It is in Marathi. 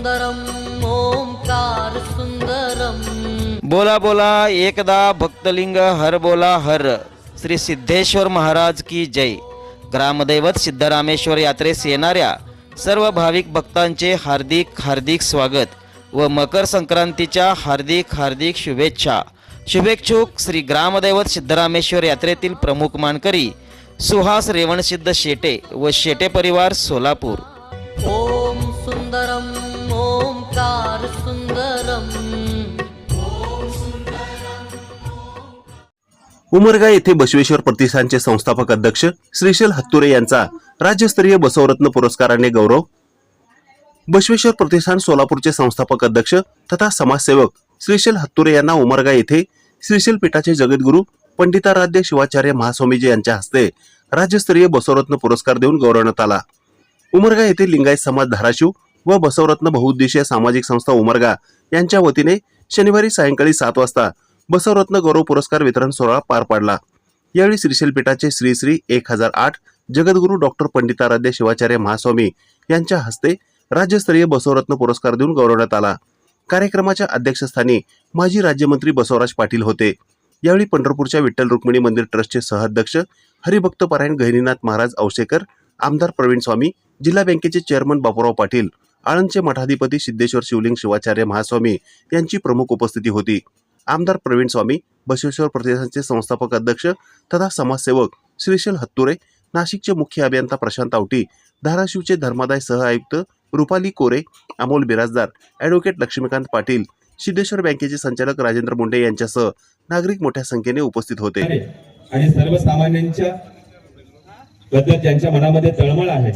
सुन्दरम् ओङ्कार सुन्दरम् बोला बोला एकदा भक्तलिंग हर बोला हर। श्री सिद्धेश्वर महाराज की जय। ग्रामदैवत सिद्धरामेश्वर यात्रेस येणाऱ्या सर्व भाविक भक्तांचे हार्दिक हार्दिक स्वागत व मकर संक्रांतीच्या हार्दिक हार्दिक शुभेच्छा. शुभेच्छुक श्री ग्रामदैवत सिद्धरामेश्वर यात्रेतील प्रमुख मानकरी सुहास रेवणसिद्ध शेटे व शेटे परिवार सोलापूर. ओङ्कार सुन्दरम् उमरगा येथे बसवेश्वर प्रतिष्ठानचे संस्थापक अध्यक्ष श्रीशैल हत्तुरे यांचा राज्यस्तरीय बसवरत्न पुरस्काराने गौरव. बसवेश्वर प्रतिष्ठान सोलापूरचे संस्थापक अध्यक्ष तथा समाजसेवक श्रीशैल हत्तुरे यांना उमरगा येथे श्रीशैल पीठाचे जगद्गुरू पंडिताराध्य शिवाचार्य महास्वामीजी यांच्या हस्ते राज्यस्तरीय बसवरत्न पुरस्कार देऊन गौरवण्यात आला. उमरगा येथे लिंगायत समाज धाराशिव व बसवरत्न बहुउद्देशीय सामाजिक संस्था उमरगा यांच्या वतीने शनिवारी सायंकाळी सात वाजता बसवरत्न गौरव पुरस्कार वितरण सोहळा पार पाडला. यावेळी श्रीशैलपीठाचे श्री श्री एक हजार आठ जगद्गुरू डॉक्टर पंडिताराध्य शिवाचार्य महास्वामी यांच्या हस्ते राज्यस्तरीय बसवरत्न पुरस्कार देऊन गौरवण्यात आला. कार्यक्रमाच्या अध्यक्षस्थानी माजी राज्यमंत्री बसवराज पाटील होते. यावेळी पंढरपूरच्या विठ्ठल रुक्मिणी मंदिर ट्रस्टचे सहअध्यक्ष हरिभक्त पारायण गहिनीनाथ महाराज औसेकर आमदार प्रवीण स्वामी जिल्हा बँकेचे चेअरमन बापूराव पाटील आळंदचे मठाधिपती सिद्धेश्वर शिवलिंग शिवाचार्य महास्वामी यांची प्रमुख उपस्थिती होती. आमदार प्रवीण स्वामी बसवेश्वर प्रतिष्ठानचे संस्थापक अध्यक्ष तथा समाजसेवक श्रीशैल हत्तुरे नाशिकचे मुख्य अभियंता प्रशांत आवटी धाराशिवचे धर्मादाय सह आयुक्त रुपाली कोरे अमोल बिराजदार ॲडव्होकेट लक्ष्मीकांत पाटील सिद्धेश्वर बँकेचे संचालक राजेंद्र मुंडे यांच्यासह नागरिक मोठ्या संख्येने उपस्थित होते. आणि सर्वसामान्यांच्या बद्दल ज्यांच्या मनामध्ये तळमळ आहे